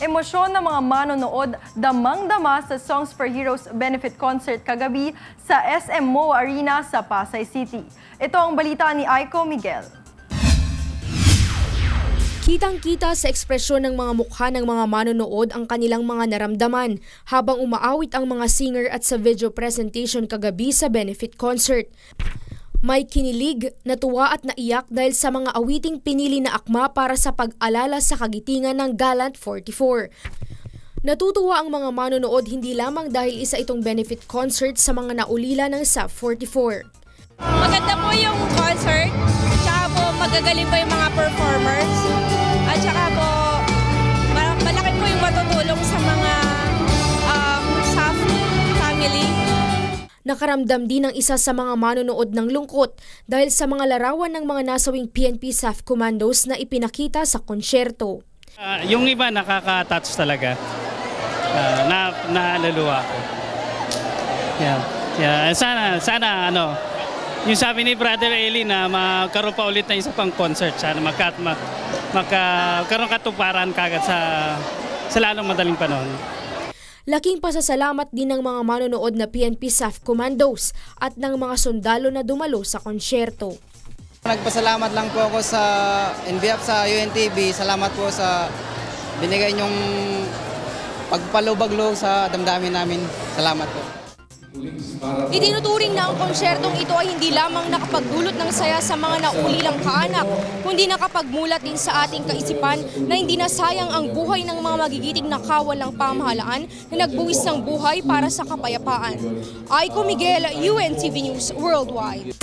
Emosyon ng mga manonood damang-dama sa Songs for Heroes benefit concert kagabi sa SM MOA Arena sa Pasay City. Ito ang balita ni Aiko Miguel. Kitang-kita sa ekspresyon ng mga mukha ng mga manonood ang kanilang mga naramdaman habang umaawit ang mga singer at sa video presentation kagabi sa benefit concert. May kinilig, natuwa at naiyak dahil sa mga awiting pinili na akma para sa pag-alala sa kagitingan ng Gallant 44. Natutuwa ang mga manonood hindi lamang dahil isa itong benefit concert sa mga naulila ng SAP 44. Maganda po yung concert, tsaka po magagaling po yung mga performers, Nakaramdam din ang isa sa mga manonood ng lungkot dahil sa mga larawan ng mga nasawing PNP SAF commandos na ipinakita sa konsyerto. Ah, yung iba nakaka-touch talaga. Ah, na naaluluwa ko. Yeah. Yeah, sana sana ano, yung sabi ni Brother Eli na magkaroon pa ulit ng isa pang concert, sana magka, mag, magkaroon katuparan kagad sa sa lalong madaling panahon. Laking pasasalamat din ng mga manonood na PNP SAF commandos at ng mga sundalo na dumalo sa konsyerto. Nagpasalamat lang po ako sa NBF sa UNTV. Salamat po sa binigay niyong pagpalubag-loob sa damdamin namin. Salamat po. Itinuturing na ang konsyertong ito ay hindi lamang nakapagdulot ng saya sa mga naulilang kaanak, kundi nakapagmulat din sa ating kaisipan na hindi na sayang ang buhay ng mga magigiting nakawal ng pamahalaan na nagbuwis ng buhay para sa kapayapaan. Aiko Miguel, UNTV News Worldwide.